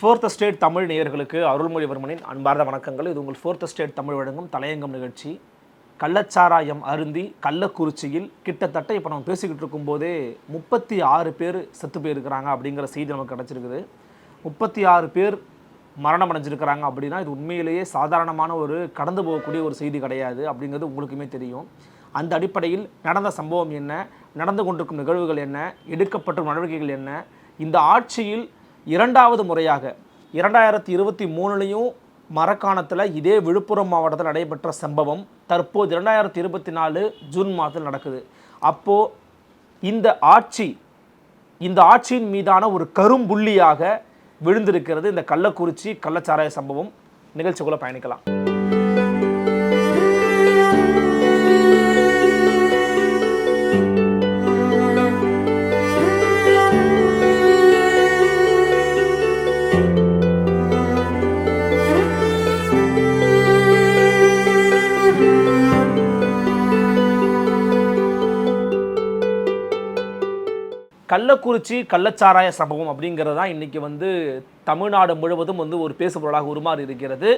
fourth state Tamil நேயர்களுக்கு அருள்மொழிவர்மனின் அன்பார்ந்த வணக்கங்கள். இது உங்கள் ஃபோர்த் ஸ்டேட் தமிழ் வழங்கும் தலையங்கம் நிகழ்ச்சி. கள்ளச்சாராயம் அருந்தி கள்ளக்குறிச்சியில் கிட்டத்தட்ட இப்போ நம்ம பேசிக்கிட்டு இருக்கும்போதே முப்பத்தி ஆறு பேர் செத்து போயிருக்கிறாங்க அப்படிங்கிற செய்தி நமக்கு கிடச்சிருக்குது. முப்பத்தி ஆறு பேர் மரணம் அடைஞ்சிருக்கிறாங்க அப்படின்னா இது உண்மையிலேயே சாதாரணமான ஒரு கடந்து போகக்கூடிய ஒரு செய்தி கிடையாது அப்படிங்கிறது உங்களுக்குமே தெரியும். அந்த அடிப்படையில் நடந்த சம்பவம் என்ன? நடந்து கொண்டிருக்கும் நிகழ்வுகள் என்ன? எடுக்கப்பட்ட நடவடிக்கைகள் என்ன? இந்த ஆட்சியில் இரண்டாவது முறையாக இரண்டாயிரத்தி இருபத்தி மூணுலேயும் மரக்காணத்தில் இதே விழுப்புரம் மாவட்டத்தில் நடைபெற்ற சம்பவம் தற்போது இரண்டாயிரத்தி இருபத்தி நாலு ஜூன் மாதத்தில் நடக்குது. அப்போது இந்த ஆட்சி இந்த ஆட்சியின் மீதான ஒரு கரும்புள்ளியாக விழுந்திருக்கிறது இந்த கள்ளக்குறிச்சி கள்ளச்சாராய சம்பவம். நிகழ்ச்சிக்குள்ளே பயணிக்கலாம். கள்ளக்குறிச்சி கள்ளச்சாராய சம்பவம் அப்படிங்கிறது தான் இன்றைக்கி வந்து தமிழ்நாடு முழுவதும் வந்து ஒரு பேசுபொருளாக உருமாறி இருக்கிறது.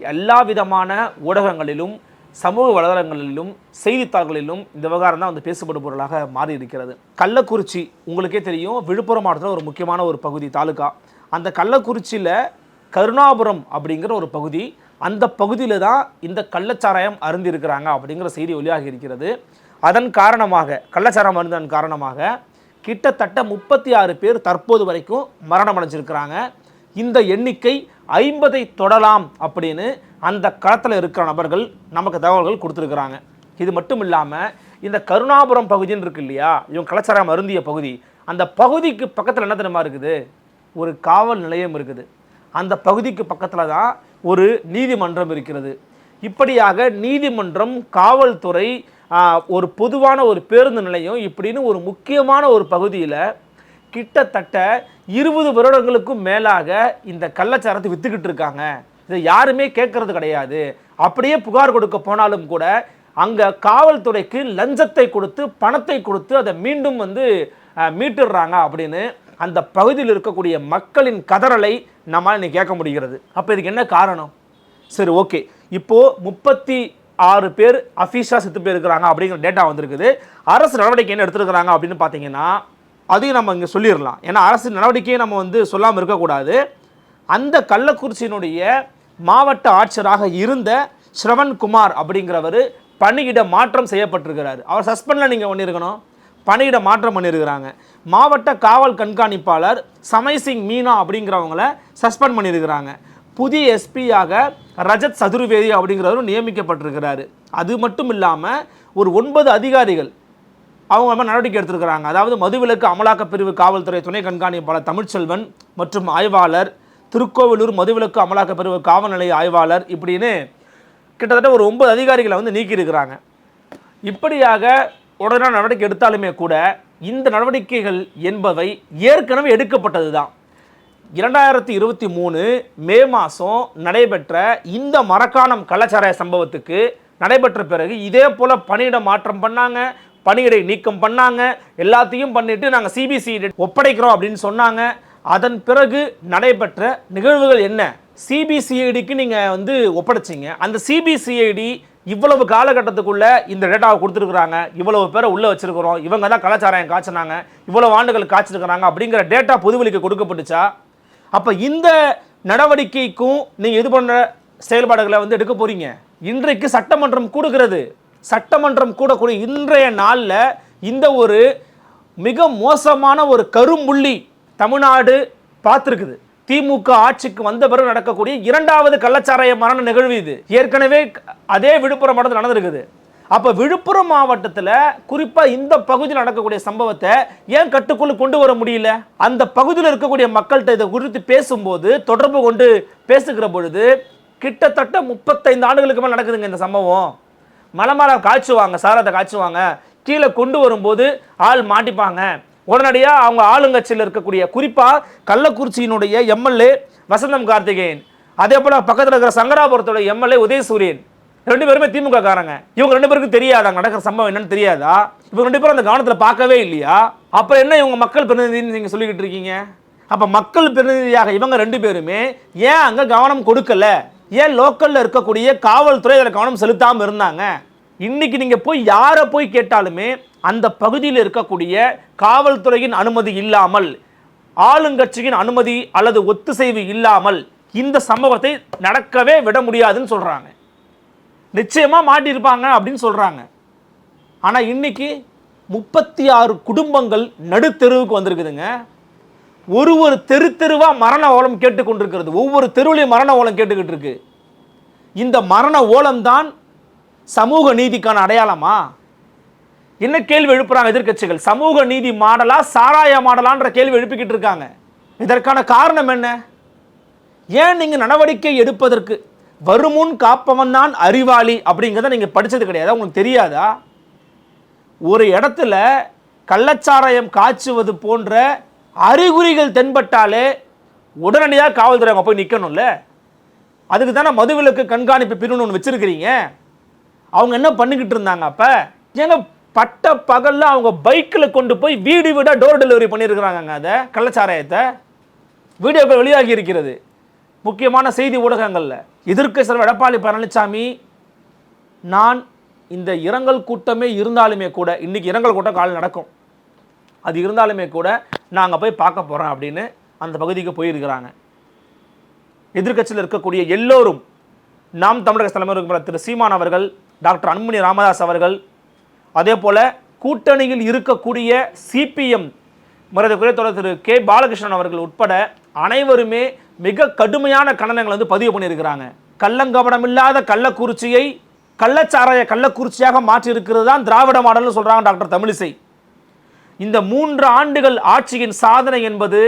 எல்லா விதமான ஊடகங்களிலும் சமூக வலைதளங்களிலும் செய்தித்தாள்களிலும் இந்த விவகாரம் தான் வந்து பேசப்படும் பொருளாக மாறி இருக்கிறது. கள்ளக்குறிச்சி உங்களுக்கே தெரியும் விழுப்புரம் மாவட்டத்தில் ஒரு முக்கியமான ஒரு பகுதி தாலுகா. அந்த கள்ளக்குறிச்சியில் கருணாபுரம் அப்படிங்கிற ஒரு பகுதி அந்த பகுதியில் தான் இந்த கள்ளச்சாராயம் அருந்திருக்கிறாங்க அப்படிங்கிற செய்தி வெளியாகி இருக்கிறது. அதன் காரணமாக கள்ளச்சாராயம் அருந்ததன் காரணமாக கிட்டத்தட்ட முப்பத்தி ஆறு பேர் தற்போது வரைக்கும் மரணம் அடைஞ்சிருக்கிறாங்க. இந்த எண்ணிக்கை ஐம்பதை தொடலாம் அப்படின்னு அந்த களத்தில் இருக்கிற நபர்கள் நமக்கு தகவல்கள் கொடுத்துருக்குறாங்க. இது மட்டும் இல்லாமல் இந்த கருணாபுரம் பகுதின்னு இருக்கு இல்லையா? இவங்க கலாச்சாரம் அருந்திய பகுதி. அந்த பகுதிக்கு பக்கத்தில் என்ன தெரியுமா இருக்குது? ஒரு காவல் நிலையம் இருக்குது. அந்த பகுதிக்கு பக்கத்தில் தான் ஒரு நீதிமன்றம் இருக்கிறது. இப்படியாக நீதிமன்றம் காவல்துறை ஒரு பொதுவான ஒரு பேருந்து நிலையம் இப்படின்னு ஒரு முக்கியமான ஒரு பகுதியில் கிட்டத்தட்ட இருபது வருடங்களுக்கும் மேலாக இந்த கள்ளச்சாரத்தை வித்துக்கிட்டு இருக்காங்க. இதை யாருமே கேட்கறது கிடையாது. அப்படியே புகார் கொடுக்க போனாலும் கூட அங்கே காவல்துறைக்கு லஞ்சத்தை கொடுத்து பணத்தை கொடுத்து அதை மீண்டும் வந்து மீட்டுடுறாங்க அப்படின்னு அந்த பகுதியில் இருக்கக்கூடிய மக்களின் கதறலை நம்மால் இன்னைக்கு கேட்க முடிகிறது. அப்போ இதுக்கு என்ன காரணம்? சரி ஓகே. இப்போது முப்பத்தி ஆறு பேர் அஃபீஷியாக செத்து போயிருக்கிறாங்க அப்படிங்கிற டேட்டா வந்திருக்குது. அரசு நடவடிக்கை என்ன எடுத்துருக்கிறாங்க அப்படின்னு பார்த்தீங்கன்னா அதையும் நம்ம இங்கே சொல்லிடலாம். ஏன்னா அரசு நடவடிக்கையை நம்ம வந்து சொல்லாமல் இருக்கக்கூடாது. அந்த கள்ளக்குறிச்சியினுடைய மாவட்ட ஆட்சியராக இருந்த ஸ்ரவன்குமார் அப்படிங்கிறவர் பணியிட மாற்றம் செய்யப்பட்டிருக்கிறார். அவர் சஸ்பெண்டில் நீங்கள் பண்ணியிருக்கணும். பணியிட மாற்றம் பண்ணியிருக்கிறாங்க. மாவட்ட காவல் கண்காணிப்பாளர் சமைசிங் மீனா அப்படிங்கிறவங்கள சஸ்பெண்ட் பண்ணியிருக்கிறாங்க. புதிய எஸ்பியாக ரஜத் சதுர்வேதி அப்படிங்கிறவரும் நியமிக்கப்பட்டிருக்கிறாரு. அது மட்டும் இல்லாமல் ஒரு ஒன்பது அதிகாரிகள் அவங்க மேலே நடவடிக்கை எடுத்திருக்கிறாங்க. அதாவது மதுவிலக்கு அமலாக்கப் பிரிவு காவல்துறை துணை கண்காணிப்பாளர் தமிழ்ச்செல்வன் மற்றும் ஆய்வாளர் திருக்கோவிலூர் மதுவிலக்கு அமலாக்கப் பிரிவு காவல் நிலைய ஆய்வாளர் இப்படின்னு கிட்டத்தட்ட ஒரு ஒன்பது அதிகாரிகளை வந்து நீக்கியிருக்கிறாங்க. இப்படியாக உடனே நடவடிக்கை எடுத்தாலுமே கூட இந்த நடவடிக்கைகள் என்பவை ஏற்கனவே எடுக்கப்பட்டது தான் இரண்டாயிரத்தி இருபத்தி மூணு மே மாதம் நடைபெற்ற இந்த மரக்காணம் கலாச்சார சம்பவத்துக்கு நடைபெற்ற பிறகு இதே போல் பணியிட மாற்றம் பண்ணாங்க. பணியிடை நீக்கம் பண்ணாங்க. எல்லாத்தையும் பண்ணிட்டு நாங்கள் சிபிசிஐடி ஒப்படைக்கிறோம் அப்படின்னு சொன்னாங்க. அதன் பிறகு நடைபெற்ற நிகழ்வுகள் என்ன? சிபிசிஐடிக்கு நீங்கள் வந்து ஒப்படைச்சிங்க. அந்த சிபிசிஐடி இவ்வளவு காலகட்டத்துக்குள்ளே இந்த டேட்டாவை கொடுத்துருக்குறாங்க. இவ்வளவு பேரை உள்ளே வச்சுருக்குறோம். இவங்க தான் கலாச்சாரம் காய்ச்சினாங்க. இவ்வளவு ஆண்டுகள் காய்ச்சிருக்கிறாங்க அப்படிங்கிற டேட்டா பொதுவெளிக்கு கொடுக்கப்பட்டுச்சா? அப்போ இந்த நடவடிக்கைக்கும் நீங்கள் இது பண்ணுற செயல்பாடுகளை வந்து எடுக்க போகிறீங்க இன்றைக்கு சட்டமன்றம் கூடுகிறது. சட்டமன்றம் கூடக்கூடிய இன்றைய நாளில் இந்த ஒரு மிக மோசமான ஒரு கரும்புள்ளி தமிழ்நாடு பார்த்துருக்குது. திமுக ஆட்சிக்கு வந்த பிறகு நடக்கக்கூடிய இரண்டாவது கள்ளச்சாராய மரண நிகழ்வு இது. ஏற்கனவே அதே விழுப்புரம் மடத்தில் நடந்திருக்குது. அப்போ விழுப்புரம் மாவட்டத்தில் குறிப்பாக இந்த பகுதியில் நடக்கக்கூடிய சம்பவத்தை ஏன் கட்டுக்குள்ள கொண்டு வர முடியல? அந்த பகுதியில் இருக்கக்கூடிய மக்கள்கிட்ட இதை குறித்து பேசும்போது தொடர்பு கொண்டு பேசுகிற பொழுது கிட்டத்தட்ட முப்பத்தைந்து ஆண்டுகளுக்கு மேலே நடக்குதுங்க இந்த சம்பவம். மலமலை காய்ச்சுவாங்க சாரத்தை காய்ச்சுவாங்க. கீழே கொண்டு வரும்போது ஆள் மாட்டிப்பாங்க. உடனடியாக அவங்க ஆளுங்கட்சியில் இருக்கக்கூடிய குறிப்பாக கள்ளக்குறிச்சியினுடைய எம்எல்ஏ வசந்தம் கார்த்திகேயன். அதே போல் பக்கத்தில் இருக்கிற சங்கராபுரத்தோட எம்எல்ஏ உதயசூரியன். ரெண்டு பேருமே திமுக காரங்க. இவங்க ரெண்டு பேருக்கும் தெரியாதா நடக்கிற சம்பவம் என்னன்னு தெரியாதா? இவங்க ரெண்டு பேரும் அந்த கவனத்தில் பார்க்கவே இல்லையா? அப்போ என்ன இவங்க மக்கள் பிரதிநிதின்னு நீங்கள் சொல்லிக்கிட்டு இருக்கீங்க? அப்போ மக்கள் பிரதிநிதியாக இவங்க ரெண்டு பேருமே ஏன் அங்கே கவனம் கொடுக்கல? ஏன் லோக்கலில் இருக்கக்கூடிய காவல்துறை அதில் கவனம் செலுத்தாமல் இருந்தாங்க? இன்னைக்கு நீங்கள் போய் யாரை போய் கேட்டாலுமே அந்த பகுதியில் இருக்கக்கூடிய காவல்துறையின் அனுமதி இல்லாமல் ஆளுங்கட்சியின் அனுமதி அல்லது ஒத்துசைவு இல்லாமல் இந்த சம்பவத்தை நடக்கவே விட முடியாதுன்னு சொல்கிறாங்க நிச்சயமாக மாட்டியிருப்பாங்க அப்படின்னு சொல்கிறாங்க ஆனால் இன்னைக்கு முப்பத்தி ஆறு குடும்பங்கள் நடுத்தெருவுக்கு வந்திருக்குதுங்க. ஒரு ஒரு தெரு தெருவாக மரண ஓலம் கேட்டுக்கொண்டிருக்கிறது ஒவ்வொரு தெருவிலையும் மரண ஓலம் கேட்டுக்கிட்டு இருக்கு. இந்த மரண ஓலம் தான் சமூக நீதிக்கான அடையாளமா? என்ன கேள்வி எழுப்புறாங்க எதிர்க்கட்சிகள்? சமூக நீதி மாடலா சாராய மாடலான்ற கேள்வி எழுப்பிக்கிட்டு இருக்காங்க. இதற்கான காரணம் என்ன? ஏன் நீங்கள் நடவடிக்கை எடுப்பதற்கு வருமுன் காப்பவன் தான் அறிவாளி அப்படிங்கிறத நீங்கள் படித்தது கிடையாது. உங்களுக்கு தெரியாதா? ஒரு இடத்துல கள்ளச்சாராயம் காய்ச்சுவது போன்ற அறிகுறிகள் தென்பட்டாலே உடனடியாக காவல்துறை அங்கே போய் நிற்கணும்ல அதுக்கு தானே மதுவிலக்கு கண்காணிப்பு பிரிவுன்னு ஒன்று வச்சுருக்கிறீங்க. அவங்க என்ன பண்ணிக்கிட்டு இருந்தாங்க அப்போ? ஏங்க பட்ட பகலில் அவங்க பைக்கில் கொண்டு போய் வீடு வீடாக டோர் டெலிவரி பண்ணியிருக்கிறாங்க அதை கள்ளச்சாராயத்தை. வீடியோக்கள் வெளியாகி இருக்கிறது. முக்கியமான செய்தி ஊடகங்களில். எதிர்க்க சில எடப்பாடி பழனிசாமி நான் இந்த இரங்கல் கூட்டமே இருந்தாலுமே கூட இன்னைக்கு இரங்கல் கூட்டம் காலையில் நடக்கும். அது இருந்தாலுமே கூட நாங்கள் போய் பார்க்க போகிறோம் அப்படின்னு அந்த பகுதிக்கு போயிருக்கிறாங்க. எதிர்க்கட்சியில் இருக்கக்கூடிய எல்லோரும் நாம் தமிழக தலைவர் திரு சீமான் அவர்கள் டாக்டர் அன்புமணி ராமதாஸ் அவர்கள் அதே போல் கூட்டணியில் இருக்கக்கூடிய சிபிஎம் மரியாதைக்குரிய தொடர் திரு கே பாலகிருஷ்ணன் அவர்கள் உட்பட அனைவருமே மிக கடுமையான கண்டனங்களை வந்து பதிவு பண்ணியிருக்கிறாங்க. கள்ளங்கபடம் இல்லாத கள்ளக்குறிச்சியை கள்ளச்சாராய கள்ளக்குறிச்சியாக மாற்றி இருக்கிறது தான் திராவிட மாடல்னு சொல்கிறாங்க டாக்டர் தமிழிசை. இந்த மூன்று ஆண்டுகள் ஆட்சியின் சாதனை என்பது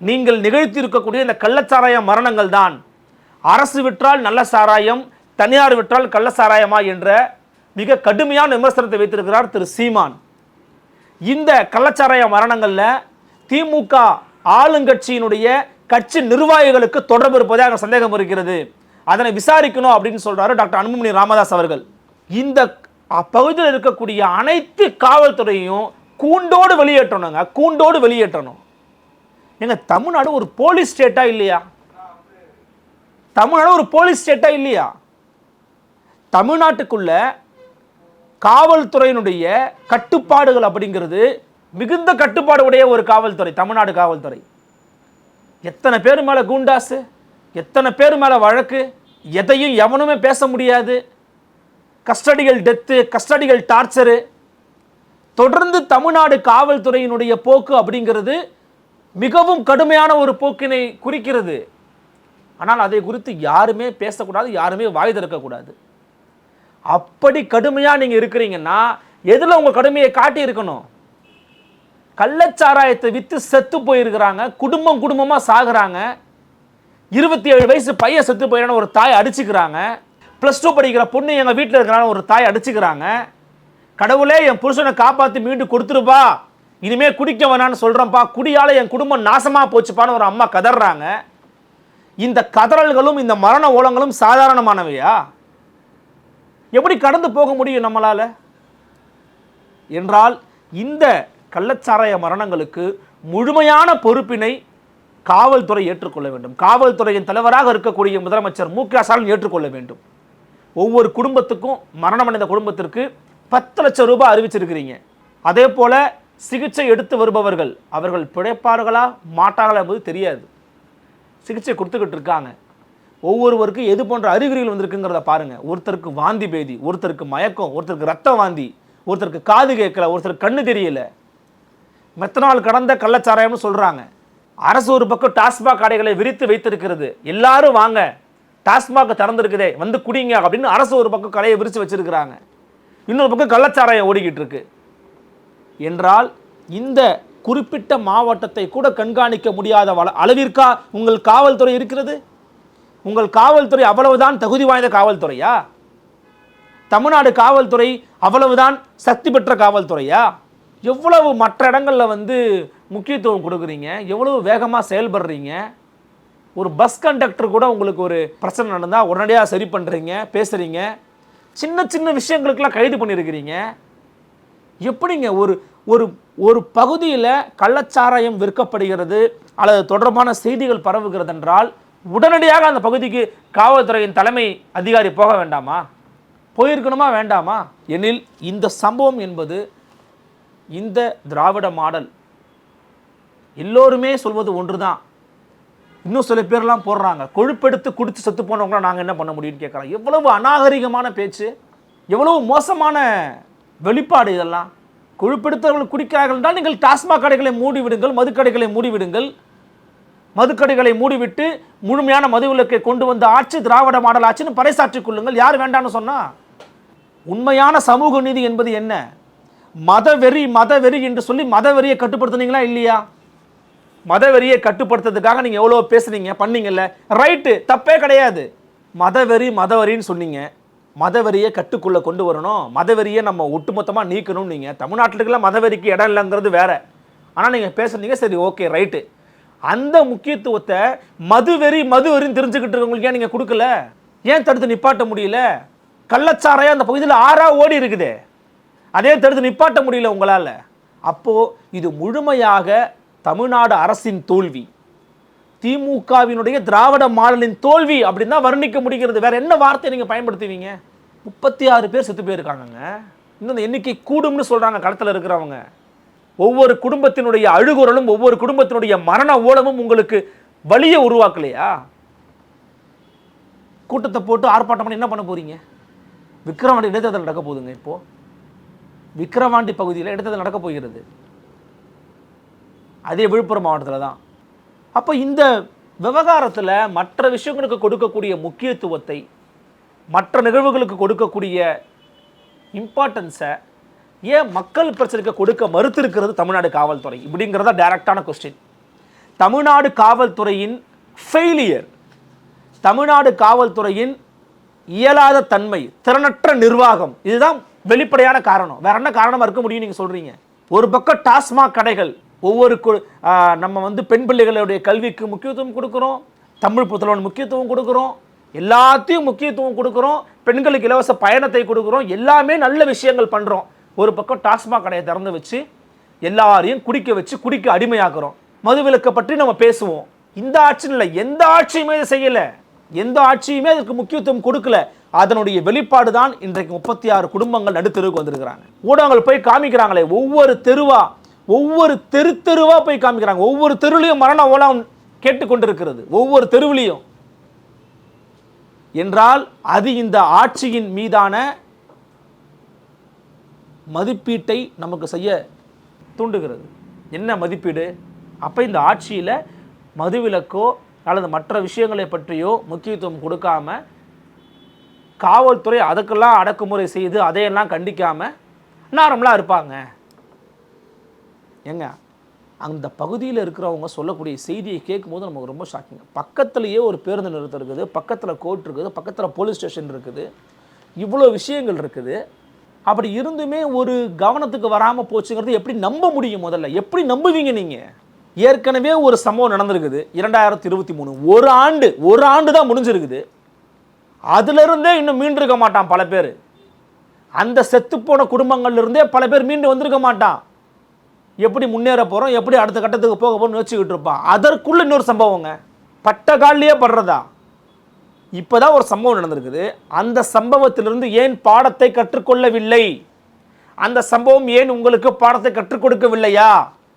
நீங்கள் நிகழ்த்தி இருக்கக்கூடிய இந்த கள்ளச்சாராய மரணங்கள் தான். அரசு விற்றால் நல்ல சாராயம் தனியார் விற்றால் கள்ள சாராயமா என்ற மிக கடுமையான விமர்சனத்தை வைத்திருக்கிறார் திரு சீமான். இந்த கள்ளச்சாராய மரணங்களில் திமுக ஆளுங்கட்சியினுடைய கட்சி நிர்வாகிகளுக்கு தொடர்பு இருப்பதாக சந்தேகம் இருக்கிறது. அதனை விசாரிக்கணும் அப்படின்னு சொல்கிறாரு டாக்டர் அன்புமணி ராமதாஸ் அவர்கள். இந்த பகுதியில் இருக்கக்கூடிய அனைத்து காவல்துறையும் கூண்டோடு வெளியேற்றணுங்க கூண்டோடு வெளியேற்றணும். எங்க தமிழ்நாடு ஒரு போலீஸ் ஸ்டேட்டா இல்லையா? தமிழ்நாடு ஒரு போலீஸ் ஸ்டேட்டா இல்லையா? தமிழ்நாட்டுக்குள்ள காவல்துறையினுடைய கட்டுப்பாடுகள் அப்படிங்கிறது மிகுந்த கட்டுப்பாடு உடைய ஒரு காவல்துறை தமிழ்நாடு காவல்துறை. எத்தனை பேர் மேலே கூண்டாசு? எத்தனை பேர் மேலே வழக்கு? எதையும் எவனுமே பேச முடியாது. கஸ்டடிகள் டெத்து கஸ்டடிகள் டார்ச்சரு. தொடர்ந்து தமிழ்நாடு காவல்துறையினுடைய போக்கு அப்படிங்கிறது மிகவும் கடுமையான ஒரு போக்கினை குறிக்கிறது. ஆனால் அதை குறித்து யாருமே பேசக்கூடாது யாருமே வாய் திறக்கக்கூடாது. அப்படி கடுமையாக நீங்கள் இருக்கிறீங்கன்னா எதில் உங்கள் கடுமையை காட்டி இருக்கணும் கள்ளச்சாராயத்தை விற்று செத்து போயிருக்கிறாங்க. குடும்பம் குடும்பமாக சாகுறாங்க. இருபத்தி ஏழு வயசு பையன் செத்து போயிடான ஒரு தாய் அடிச்சுக்கிறாங்க. ப்ளஸ் டூ படிக்கிற பொண்ணு எங்கள் வீட்டில் இருக்கிறான ஒரு தாய் அடிச்சுக்கிறாங்க. கடவுளே என் புருஷனை காப்பாற்றி மீண்டும் கொடுத்துருப்பா இனிமே குடிக்க வேணான்னு சொல்கிறேன்ப்பா குடியால் என் குடும்பம் நாசமாக போச்சுப்பான்னு ஒரு அம்மா கதறாங்க. இந்த கதறல்களும் இந்த மரண ஓலங்களும் சாதாரணமானவையா? எப்படி கடந்து போக முடியும் நம்மளால? என்றால் இந்த கள்ளச்சாராய மரணங்களுக்கு முழுமையான பொறுப்பினை காவல்துறை ஏற்றுக்கொள்ள வேண்டும். காவல்துறையின் தலைவராக இருக்கக்கூடிய முதலமைச்சர் மு க ஸ்டாலின் ஏற்றுக்கொள்ள வேண்டும். ஒவ்வொரு குடும்பத்துக்கும் மரணமடைந்த குடும்பத்திற்கு பத்து லட்சம் ரூபாய் அறிவிச்சிருக்கிறீங்க. அதே போல சிகிச்சை எடுத்து வருபவர்கள் அவர்கள் பிழைப்பார்களா மாட்டார்களா என்பது தெரியாது. சிகிச்சை கொடுத்துக்கிட்டு இருக்காங்க. ஒவ்வொருவருக்கும் எது போன்ற அறிகுறிகள் வந்திருக்குங்கிறத பாருங்கள் ஒருத்தருக்கு வாந்தி பேதி ஒருத்தருக்கு மயக்கம் ஒருத்தருக்கு ரத்த வாந்தி ஒருத்தருக்கு காது கேட்கல ஒருத்தருக்கு கண்ணு தெரியலை. மெத்தனால் கடந்த கள்ளச்சாராயம்னு சொல்கிறாங்க அரசு ஒரு பக்கம் டாஸ்மாக் கடைகளை விரித்து வைத்திருக்கிறது. எல்லாரும் வாங்க டாஸ்மாக் திறந்துருக்குதே வந்து குடிங்க அப்படின்னு அரசு ஒரு பக்கம் கடையை விரித்து வச்சிருக்கிறாங்க. இன்னொரு பக்கம் கள்ளச்சாராயம் ஓடிக்கிட்டு இருக்கு. என்றால் இந்த குறிப்பிட்ட மாவட்டத்தை கூட கண்காணிக்க முடியாத வள- அளவிற்கா உங்கள் காவல்துறை இருக்கிறது? உங்கள் காவல்துறை அவ்வளவுதான் தகுதி வாய்ந்த காவல்துறையா? தமிழ்நாடு காவல்துறை அவ்வளவுதான் சக்தி பெற்ற காவல்துறையா? எவ்வளவு மற்ற இடங்களில் வந்து முக்கியத்துவம் கொடுக்குறீங்க? எவ்வளவு வேகமாக செயல்படுறீங்க? ஒரு பஸ் கண்டக்டர் கூட உங்களுக்கு ஒரு பிரச்சனை நடந்தால் உடனடியாக சரி பண்ணுறீங்க பேசுகிறீங்க சின்ன சின்ன விஷயங்களுக்கெல்லாம் கைது பண்ணியிருக்கிறீங்க எப்படிங்க ஒரு ஒரு ஒரு பகுதியில் கள்ளச்சாராயம் விற்கப்படுகிறது அல்லது தொடர்பான செய்திகள் பரவுகிறது என்றால் உடனடியாக அந்த பகுதிக்கு காவல்துறையின் தலைமை அதிகாரி போக வேண்டாமா? போயிருக்கணுமா வேண்டாமா? எனில் இந்த சம்பவம் என்பது இந்த திராவிட மாடல் எல்லோருமே சொல்வது ஒன்று தான் இன்னும் சில பேர்லாம் போடுறாங்க. கொழுப்பெடுத்து குடித்து செத்து போனவங்களாம் நாங்கள் என்ன பண்ண முடியும்னு கேட்குறாங்க எவ்வளவு அநாகரிகமான பேச்சு எவ்வளவு மோசமான வெளிப்பாடு இதெல்லாம். கொழுப்பெடுத்தவர்கள் குடிக்கிறார்கள் என்றால் நீங்கள் டாஸ்மாக் கடைகளை மூடிவிடுங்கள் மதுக்கடைகளை மூடிவிடுங்கள். மதுக்கடைகளை மூடிவிட்டு முழுமையான மதுவிலக்கை கொண்டு வந்த ஆட்சி திராவிட மாடல் ஆட்சின்னு பறைசாற்றிக் கொள்ளுங்கள். யார் வேண்டாம்னு சொன்னால் உண்மையான சமூக நீதி என்பது என்ன? மதவெறி மதவெறி என்று சொல்லி மதவெறியை கட்டுப்படுத்துனீங்களா இல்லையா? மதவெறியை கட்டுப்படுத்துறதுக்காக நீங்கள் எவ்வளோ பேசுனீங்க பண்ணீங்கல்ல. ரைட்டு தப்பே கிடையாது. மதவெறி மதவெறின்னு சொன்னீங்க. மதவெறியை கட்டுக்குள்ளே கொண்டு வரணும். மதவெறியை நம்ம ஒட்டுமொத்தமாக நீக்கணும் நீங்கள் தமிழ்நாட்டுக்குலாம் மதவெறிக்கு இடம் இல்லைங்கிறது வேறு. ஆனால் நீங்கள் பேசுனீங்க சரி ஓகே ரைட்டு அந்த முக்கியத்துவத்தை மதுவெறி மதுவெறின்னு தெரிஞ்சுக்கிட்டு இருக்கவங்களுக்கு ஏன் நீங்கள் கொடுக்கல? ஏன் தடுத்து நிப்பாட்ட முடியல? கள்ளச்சாராயம் அந்த பகுதியில் ஆறாக ஓடி இருக்குதே. அதே தடுத்து நிப்பாட்ட முடியல உங்களால். அப்போது இது முழுமையாக தமிழ்நாடு அரசின் தோல்வி. திமுகவினுடைய திராவிட மாடலின் தோல்வி அப்படின்னு தான் வர்ணிக்க முடிகிறது. வேறு என்ன வார்த்தையை நீங்கள் பயன்படுத்துவீங்க? முப்பத்தி ஆறு பேர் செத்து போயிருக்காங்கங்க. இன்னும் இந்த எண்ணிக்கை கூடும்னு சொல்கிறாங்க களத்தில் இருக்கிறவங்க. ஒவ்வொரு குடும்பத்தினுடைய அழுகுறலும் ஒவ்வொரு குடும்பத்தினுடைய மரண ஓலமும் உங்களுக்கு வழியை உருவாக்கலையா? கூட்டத்தை போட்டு ஆர்ப்பாட்டம் பண்ணி என்ன பண்ண போகிறீங்க விக்கிரவாண்டி இடைத்தேர்தல் நடக்க போகுதுங்க இப்போது விக்கிரவாண்டி பகுதியில் எடுத்தது நடக்கப் போகிறது. அதே விழுப்புரம் மாவட்டத்தில் தான். அப்போ இந்த விவகாரத்தில் மற்ற விஷயங்களுக்கு கொடுக்கக்கூடிய முக்கியத்துவத்தை மற்ற நிகழ்வுகளுக்கு கொடுக்கக்கூடிய இம்பார்ட்டன்ஸை ஏன் மக்கள் பிரச்சனைக்கு கொடுக்க மறுத்திருக்கிறது தமிழ்நாடு காவல்துறை? இப்படிங்கிறத டைரக்டான கொஸ்டின் தமிழ்நாடு காவல்துறையின் ஃபெயிலியர் தமிழ்நாடு காவல்துறையின் இயலாத தன்மை திறனற்ற நிர்வாகம் இதுதான் வெளிப்படையான காரணம். வேற என்ன காரணமாக இருக்க முடியும் நீங்கள் சொல்கிறீங்க ஒரு பக்கம் டாஸ்மாக் கடைகள் ஒவ்வொரு நம்ம வந்து பெண் பிள்ளைகளுடைய கல்விக்கு முக்கியத்துவம் கொடுக்குறோம் தமிழ் புத்தலவன் முக்கியத்துவம் கொடுக்குறோம் எல்லாத்தையும் முக்கியத்துவம் கொடுக்குறோம் பெண்களுக்கு இலவச பயணத்தை கொடுக்குறோம் எல்லாமே நல்ல விஷயங்கள் பண்ணுறோம் ஒரு பக்கம் டாஸ்மாக் கடையை திறந்து வச்சு எல்லாரையும் குடிக்க வச்சு குடிக்க அடிமையாக்குறோம். மதுவிலக்கை பற்றி நம்ம பேசுவோம். இந்த ஆட்சின்னு இல்லை எந்த ஆட்சியுமே இதை செய்யலை. எந்த ஆட்சியுமே அதுக்கு முக்கியத்துவம் கொடுக்கல. அதனுடைய வெளிப்பாடு தான் இன்றைக்கு முப்பத்தி ஆறு குடும்பங்கள் நடுத்தெருவுக்கு வந்திருக்கிறாங்க. ஊடகங்கள் போய் காமிக்கிறாங்களே ஒவ்வொரு தெருவா ஒவ்வொரு தெரு தெருவா போய் காமிக்கிறாங்க. ஒவ்வொரு தெருவிலையும் மரண ஓலம் கேட்டுக்கொண்டிருக்கிறது. ஒவ்வொரு தெருவிலையும். என்றால் அது இந்த ஆட்சியின் மீதான மதிப்பீட்டை நமக்கு செய்ய தூண்டுகிறது. என்ன மதிப்பீடு? அப்போ இந்த ஆட்சியில் மதுவிலக்கோ அல்லது மற்ற விஷயங்களை பற்றியோ முக்கியத்துவம் கொடுக்காம காவல்துறை அதுக்கெல்லாம் அடக்குமுறை செய்து அதையெல்லாம் கண்டிக்காமல் நார்மலாக இருப்பாங்க. ஏங்க அந்த பகுதியில் இருக்கிறவங்க சொல்லக்கூடிய செய்தியை கேட்கும்போது நமக்கு ரொம்ப ஷாக்கிங் பக்கத்துலேயே ஒரு பேருந்து நிறுத்தம் இருக்குது பக்கத்தில் கோர்ட் இருக்குது பக்கத்தில் போலீஸ் ஸ்டேஷன் இருக்குது. இவ்வளோ விஷயங்கள் இருக்குது. அப்படி இருந்துமே ஒரு கவனத்துக்கு வராமல் போச்சுங்கிறது எப்படி நம்ப முடியும் முதல்ல? எப்படி நம்புவீங்க நீங்கள் ஏற்கனவே ஒரு சம்பவம் நடந்திருக்குது. இரண்டாயிரத்தி இருபத்தி மூணு. ஒரு ஆண்டு ஒரு ஆண்டு தான் முடிஞ்சிருக்குது. அதிலிருந்தே இன்னும் மீண்டிருக்க மாட்டான் பல பேர். அந்த செத்துப்போன குடும்பங்கள்லேருந்தே பல பேர் மீண்டு வந்திருக்க மாட்டான். எப்படி முன்னேற போகிறோம் எப்படி அடுத்த கட்டத்துக்கு போக போகிறோம்னு யோசிச்சுக்கிட்டு இருப்பான். அதற்குள்ள இன்னொரு சம்பவங்க. பட்ட காலிலேயே படுறதா. இப்போதான் ஒரு சம்பவம் நடந்திருக்குது. அந்த சம்பவத்திலிருந்து ஏன் பாடத்தை கற்றுக்கொள்ளவில்லை? அந்த சம்பவம் ஏன் உங்களுக்கு பாடத்தை கற்றுக் கொடுக்கவில்லையா?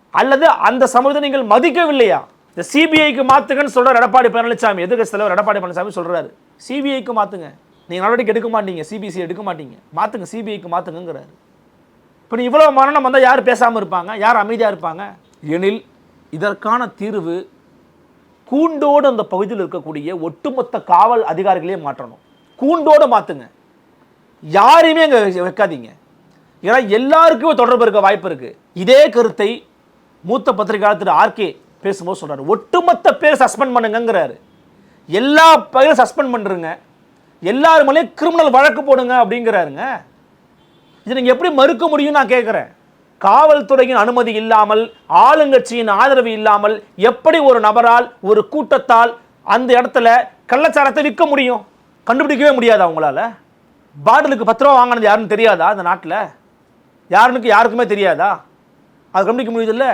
அல்லது அந்த சம்பவத்தை நீங்கள் மதிக்கவில்லையா? இந்த சிபிஐக்கு மாத்துங்கன்னு சொல்கிறார் எடப்பாடி பழனிசாமி. எதிர்க்கட்சி தலைவர் எடப்பாடி பழனிசாமி சொல்கிறாரு சிபிஐக்கு மாத்துங்க. நீங்கள் நடவடிக்கை எடுக்க மாட்டீங்க. சிபிசி எடுக்க மாட்டீங்க. மாற்றுங்க சிபிஐக்கு மாற்றுங்கிறாரு இப்போ இவ்வளோ மரணம் வந்தால் யார் பேசாமல் இருப்பாங்க? யார் அமைதியாக இருப்பாங்க? எனில் இதற்கான தீர்வு கூண்டோடு அந்த பகுதியில் இருக்கக்கூடிய ஒட்டுமொத்த காவல் அதிகாரிகளையே மாற்றணும். கூண்டோடு மாற்றுங்க யாரையுமே அங்கே வைக்காதீங்க. ஏன்னா எல்லாருக்குமே தொடர்பு இருக்க வாய்ப்பு இருக்குது இதே கருத்தை மூத்த பத்திரிகையாளர் திரு ஆர்கே பேசும்போது சொல்கிறார் ஒட்டுமொத்த பேர் சஸ்பெண்ட் பண்ணுங்கிறாரு எல்லா பயிரும் சஸ்பெண்ட் பண்ணுறங்க எல்லாரு மேலேயும் கிரிமினல் வழக்கு போடுங்க அப்படிங்கிறாருங்க. இது நீங்கள் எப்படி மறுக்க முடியும் நான் கேட்குறேன் காவல்துறையின் அனுமதி இல்லாமல் ஆளுங்கட்சியின் ஆதரவு இல்லாமல் எப்படி ஒரு நபரால் ஒரு கூட்டத்தால் அந்த இடத்துல கள்ளச்சாரத்தை விற்க முடியும்? கண்டுபிடிக்கவே முடியாது அவங்களால பாட்டிலுக்கு பத்து ரூபா வாங்கினது யாருன்னு தெரியாதா அந்த நாட்டில்? யாருனுக்கு யாருக்குமே தெரியாதா? அது கண்டுபிடிக்க முடியுதில்ல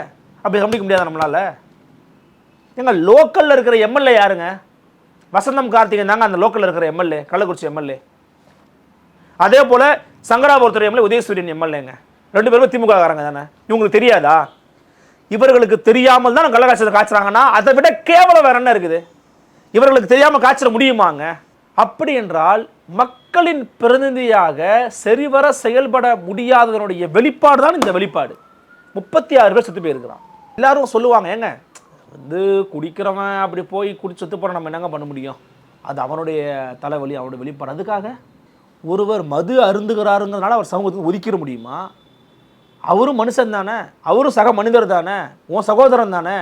அப்படி கண்டுபிடிக்க முடியாதா நம்மளால? எங்கள் லோக்கலில் இருக்கிற எம்எல்ஏ யாருங்க? வசந்தம் கார்த்திகன் தாங்க அந்த லோக்கலில் இருக்கிற எம்எல்ஏ கள்ளக்குறிச்சி எம்எல்ஏ. அதே போல் சங்கராபுரத்துறை எம்எல்ஏ உதயசூரியன் எம்எல்ஏங்க. ரெண்டு பேரும் திமுக காரங்க தானே. இவங்களுக்கு தெரியாதா? இவர்களுக்கு தெரியாமல் தான் கள்ளக்காட்சியத்தை காய்ச்சுறாங்கன்னா அதை விட கேவலம் வேற என்ன இருக்குது? இவர்களுக்கு தெரியாமல் காய்ச்சிட முடியுமாங்க? அப்படி என்றால் மக்களின் பிரதிநிதியாக சரிவர செயல்பட முடியாததனுடைய வெளிப்பாடு தான் இந்த வெளிப்பாடு. முப்பத்தி ஆறு பேர் செத்து போயிருக்கிறான். எல்லாரும் சொல்லுவாங்க ஏங்க வந்து குடிக்கிறவன் அப்படி போய் குடி செத்து நம்ம என்னங்க பண்ண முடியும்? அது அவனுடைய தலைவலி அவனுடைய வெளிப்பாடு. அதுக்காக ஒருவர் மது அருந்துகிறாருங்கிறதுனால அவர் சமூகத்துக்கு ஒதுக்கிட முடியுமா? அவரும் மனுஷன் தானே அவரும் சக மனிதர் தானே உன் சகோதரன் தானே.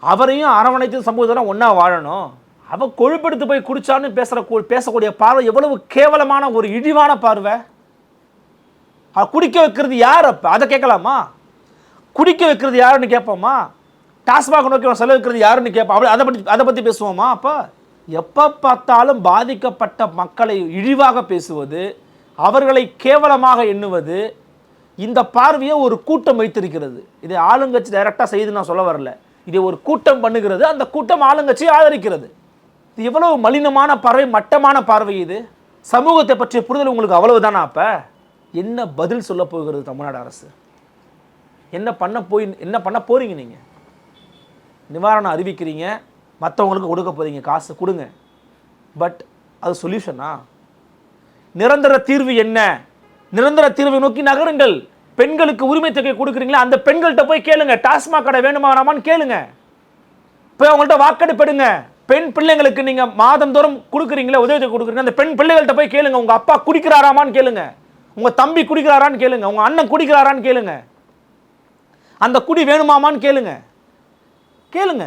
அவரையும் அரவணைத்து சமூகத்தில் ஒன்றா வாழணும். அவள் கொழுப்பெடுத்து போய் குடிச்சான்னு பேசுகிற பேசக்கூடிய பார்வை எவ்வளவு கேவலமான ஒரு இழிவான பார்வை. குடிக்க வைக்கிறது யார் அப்போ? அதை கேட்கலாமா? குடிக்க வைக்கிறது யாருன்னு கேட்போமா? டாஸ்மாக் நோக்கி அவன் செலவு யாருன்னு கேட்பா அப்படி அதை பற்றி அதை பற்றி பேசுவோமா? அப்போ எப்போ பார்த்தாலும் பாதிக்கப்பட்ட மக்களை இழிவாக பேசுவது அவர்களை கேவலமாக எண்ணுவது இந்த பார்வையை ஒரு கூட்டம் வைத்திருக்கிறது. இதை ஆளுங்கட்சி டைரெக்டாக செய்து நான் சொல்ல வரல. இதை ஒரு கூட்டம் பண்ணுகிறது அந்த கூட்டம் ஆளுங்கட்சியை ஆதரிக்கிறது. இது எவ்வளவு மலினமான பார்வை மட்டமான பார்வை இது? சமூகத்தை பற்றிய புரிதல் உங்களுக்கு அவ்வளவு தானா அப்போ? என்ன பதில் சொல்ல போகிறது தமிழ்நாடு அரசு? என்ன பண்ண போய் என்ன பண்ண போகிறீங்க நீங்கள் நிவாரணம் அறிவிக்கிறீங்க மற்றவங்களுக்கு கொடுக்க போகிறீங்க காசு கொடுங்க. பட் அது சொல்யூஷனா நிரந்தர தீர்வு என்ன? நிரந்தர தீர்வை நோக்கி நகருங்கள். பெண்களுக்கு உரிமை தொகை கொடுக்குறீங்களா? அந்த பெண்கள்கிட்ட போய் கேளுங்க. டாஸ்மாக் கடை வேணுமா வேணாமான்னு கேளுங்க. போய் அவங்கள்ட்ட வாக்கெடுப்பெடுங்க. பெண் பிள்ளைங்களுக்கு நீங்கள் மாதந்தோறும் கொடுக்குறீங்களா உதவி தொகை கொடுக்குறீங்க அந்த பெண் பிள்ளைகள்கிட்ட போய் கேளுங்க. உங்கள் அப்பா குடிக்கிறாராமான்னு கேளுங்க. உங்கள் தம்பி குடிக்கிறாரான்னு கேளுங்க. உங்கள் அண்ணன் குடிக்கிறாரான்னு கேளுங்க. அந்த குடி வேணுமாமான்னு கேளுங்க. கேளுங்க.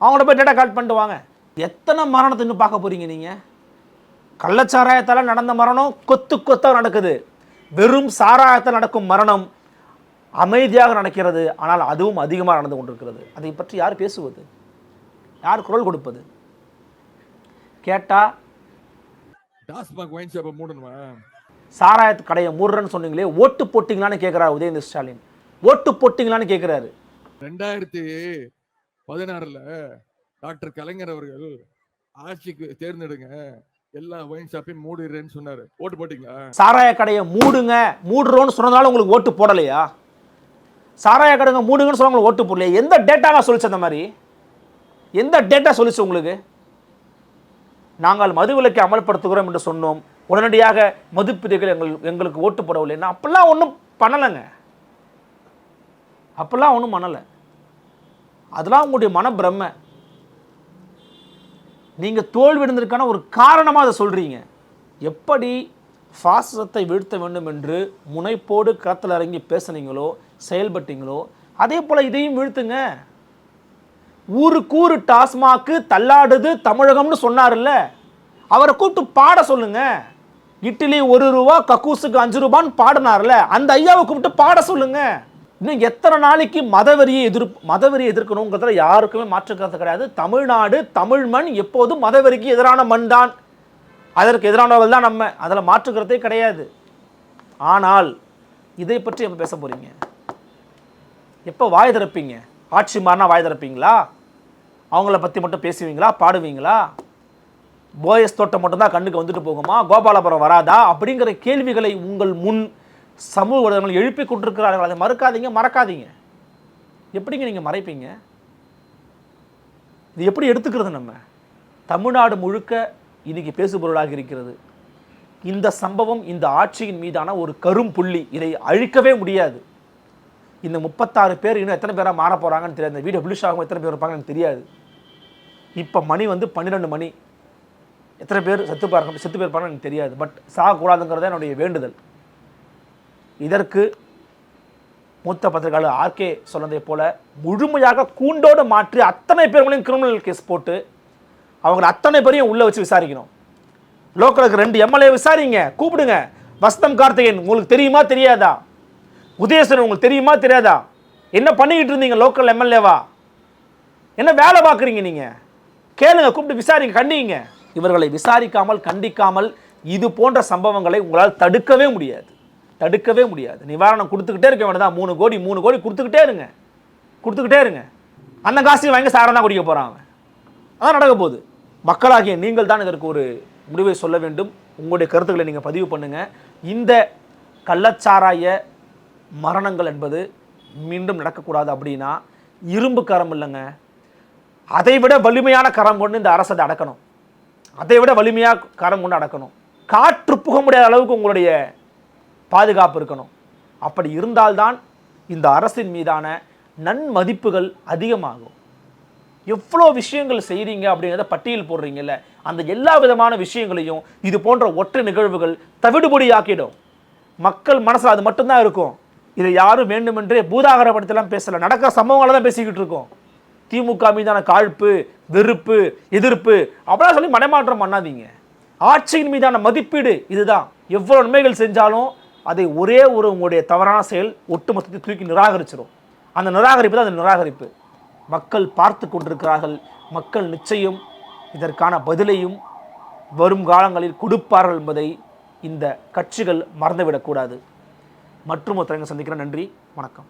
அவங்கள்ட்ட போய் டேட்டா கலெக்ட் பண்ணிட்டு வாங்க. எத்தனை மரணத்தை இன்னும் பார்க்க போறீங்க நீங்க? கள்ளச்சாராயத்தால் நடந்த மரணம் கொத்து கொத்தா நடக்குது. வெறும் சாராயத்தால் நடக்கும் மரணம் அமைதியாக நடக்கிறது. ஆனால் அதுவும் அதிகமாக நடந்து கொண்டிருக்கிறது. அதை பற்றி யார் பேசுவது? யார் குரல் கொடுப்பது? கேட்டா டாஸ்மாக் ஒயின் ஷாப்பை மூடணுமா? சாராயத்து கடையை மூடுறேன்னு சொன்னீங்களே ஓட்டு போட்டிங்களான்னு கேட்குறாரு உதயநிதி ஸ்டாலின். ஓட்டு போட்டிங்களான்னு கேட்குறாரு ரெண்டாயிரத்தி பதினாறுல டாக்டர் கலைஞர் அவர்கள் ஆட்சிக்கு தேர்ந்தெடுங்க எல்லா ஒயின் ஷாப்பையும் மூடிடுறேன்னு சொன்னாரு. ஓட்டு போட்டீங்களா? சாராய கடையை மூடுங்க மூடுறோன்னு சொன்னதால உங்களுக்கு ஓட்டு போடலையா? சாராய கடைங்க மூடுங்கன்னு சொன்னா உங்களுக்கு ஓட்டு போடலையா? எந்த டேட்டாவா சொல்லிச்சு அந்த மாதிரி? எந்த டேட்டா சொல்லிச்சு உங்களுக்கு? நாங்கள் மதுவிலக்கை அமல்படுத்துகிறோம் என்று சொன்னோம். உடனடியாக மதுப்பிதைகள் எங்கள் எங்களுக்கு ஓட்டு போடவில்லைன்னா அப்பெல்லாம் ஒன்றும் பண்ணலைங்க. அப்பெல்லாம் ஒன்றும் பண்ணலை. அதெல்லாம் உங்களுடைய மனப்பிரமை. நீங்கள் தோல்வியடைந்ததுக்கான ஒரு காரணமாக அதை சொல்கிறீங்க எப்படி ஃபாசிசத்தை வீழ்த்த வேண்டும் என்று முனைப்போடு களத்தில் இறங்கி பேசுனீங்களோ செயல்பட்டீங்களோ அதே போல் இதையும் வீழ்த்துங்க. ஊருக்கூறு டாஸ்மாக்கு தள்ளாடுது தமிழகம்னு சொன்னார்ல அவரை கூப்பிட்டு பாட சொல்லுங்க. இட்லி ஒரு ரூபா கக்கூசுக்கு அஞ்சு ரூபான்னு பாடினார்ல அந்த ஐயாவை கூப்பிட்டு பாட சொல்லுங்கள் இன்னும் எத்தனை நாளைக்கு மதவெறியை எதிர் மதவெறியை எதிர்க்கணுங்கிறதுல யாருக்குமே மாற்று கருத்து கிடையாது. தமிழ்நாடு தமிழ் மண் எப்போதும் மதவெறிக்கு எதிரான மண் தான். அதற்கு எதிரானவர்கள் தான் நம்ம. அதில் மாற்றுக்கிறதே கிடையாது. ஆனால் இதை பற்றி எப்போ பேச போகிறீங்க எப்போ வாய் திறப்பீங்க? ஆட்சி மாறினா வாய் திறப்பீங்களா? அவங்கள பற்றி மட்டும் பேசுவீங்களா? பாடுவீங்களா? போயஸ் தோட்டம் மட்டும்தான் கண்ணுக்கு வந்துட்டு போகுமா? கோபாலபுரம் வராதா? அப்படிங்கிற கேள்விகளை உங்கள் முன் சமூக ஊடகங்கள் எழுப்பி கொண்டிருக்கிறார்கள். அதை மறுக்காதீங்க மறக்காதீங்க. எப்படிங்க நீங்கள் மறைப்பீங்க? இது எப்படி எடுத்துக்கிறது நம்ம? தமிழ்நாடு முழுக்க இன்றைக்கி பேசுபொருளாக இருக்கிறது. இந்த சம்பவம் இந்த ஆட்சியின் மீதான ஒரு கரும் புள்ளி. இதை அழிக்கவே முடியாது. இந்த முப்பத்தாறு பேர் இன்னும் எத்தனை பேராக மாற போகிறாங்கன்னு தெரியாது. இந்த வீடியோ பிளிஷ் ஆகும் எத்தனை பேர் இருப்பாங்கன்னு தெரியாது. இப்போ மணி வந்து பன்னிரெண்டு மணி. எத்தனை பேர் செத்து பாருங்க செத்து போயிருப்பாங்க எனக்கு தெரியாது. பட் சாகக்கூடாதுங்கிறத என்னுடைய வேண்டுதல். இதற்கு மூத்த பத்திரிகையாளர் ஆர்கே சொன்னதை போல முழுமையாக கூண்டோடு மாற்றி அத்தனை பேர்களையும் கிரிமினல் கேஸ் போட்டு அவங்க அத்தனை பேரையும் உள்ளே வச்சு விசாரிக்கணும். லோக்கலுக்கு ரெண்டு எம்எல்ஏ விசாரிங்க கூப்பிடுங்க. வசந்தம் கார்த்திகேயன் உங்களுக்கு தெரியுமா தெரியாதா? உதயசன் உங்களுக்கு தெரியுமா தெரியாதா? என்ன பண்ணிக்கிட்டு இருந்தீங்க லோக்கல் எம்எல்ஏவா என்ன வேலை பார்க்குறீங்க நீங்கள் கேளுங்க கூப்பிட்டு விசாரிங்க கண்டிங்க. இவர்களை விசாரிக்காமல் கண்டிக்காமல் இது போன்ற சம்பவங்களை உங்களால் தடுக்கவே முடியாது. தடுக்கவே முடியாது. நிவாரணம் கொடுத்துக்கிட்டே இருக்க வேண்டியதான் மூணு கோடி மூணு கோடி கொடுத்துக்கிட்டே இருங்க. கொடுத்துக்கிட்டே இருங்க. அந்த காசையும் வாங்கி சாரம் தான் குடிக்க போகிறாங்க அதான் நடக்க போகுது. மக்களாகிய நீங்கள் தான் இதற்கு ஒரு முடிவை சொல்ல வேண்டும். உங்களுடைய கருத்துக்களை நீங்கள் பதிவு பண்ணுங்கள் இந்த கள்ளச்சாராய மரணங்கள் என்பது மீண்டும் நடக்கக்கூடாது அப்படின்னா இரும்பு கரம் இல்லைங்க. அதை விட வலிமையான கரம் கொண்டு இந்த அரசு அதை அடக்கணும். அதை விட வலிமையாக கரம் கொண்டு அடக்கணும். காற்று புக முடியாத அளவுக்கு உங்களுடைய பாதுகாப்பு இருக்கணும். அப்படி இருந்தால்தான் இந்த அரசின் மீதான நன்மதிப்புகள் அதிகமாகும். எவ்வளோ விஷயங்கள் செய்கிறீங்க அப்படிங்கிறத பட்டியல் போடுறீங்கல்ல அந்த எல்லா விதமான விஷயங்களையும் இது போன்ற ஒற்றை நிகழ்வுகள் தவிடுபொடியாக்கிடும். மக்கள் மனசில் அது மட்டும்தான் இருக்கும். இதை யாரும் வேண்டுமென்றே பூதாகரப்படுத்தலாம் பேசலை. நடக்கிற சம்பவங்களை தான் பேசிக்கிட்டு இருக்கோம். திமுக மீதான காழ்ப்பு வெறுப்பு எதிர்ப்பு அப்படிலாம் சொல்லி மனமாற்றம் பண்ணாதீங்க. ஆட்சியின் மீதான மதிப்பீடு இதுதான். எவ்வளோ நன்மைகள் செஞ்சாலும் அதை ஒரே ஒரு உங்களுடைய தவறான செயல் ஒட்டுமொத்தத்தை தூக்கி நிராகரிச்சிடும் அந்த நிராகரிப்பு தான் அந்த நிராகரிப்பு. மக்கள் பார்த்து கொண்டிருக்கிறார்கள். மக்கள் நிச்சயம் இதற்கான பதிலையும் வரும் காலங்களில் கொடுப்பார்கள் என்பதை இந்த கட்சிகள் மறந்துவிடக்கூடாது மற்றும் ஒருத்தரங்க சந்திக்கிறேன். நன்றி. வணக்கம்.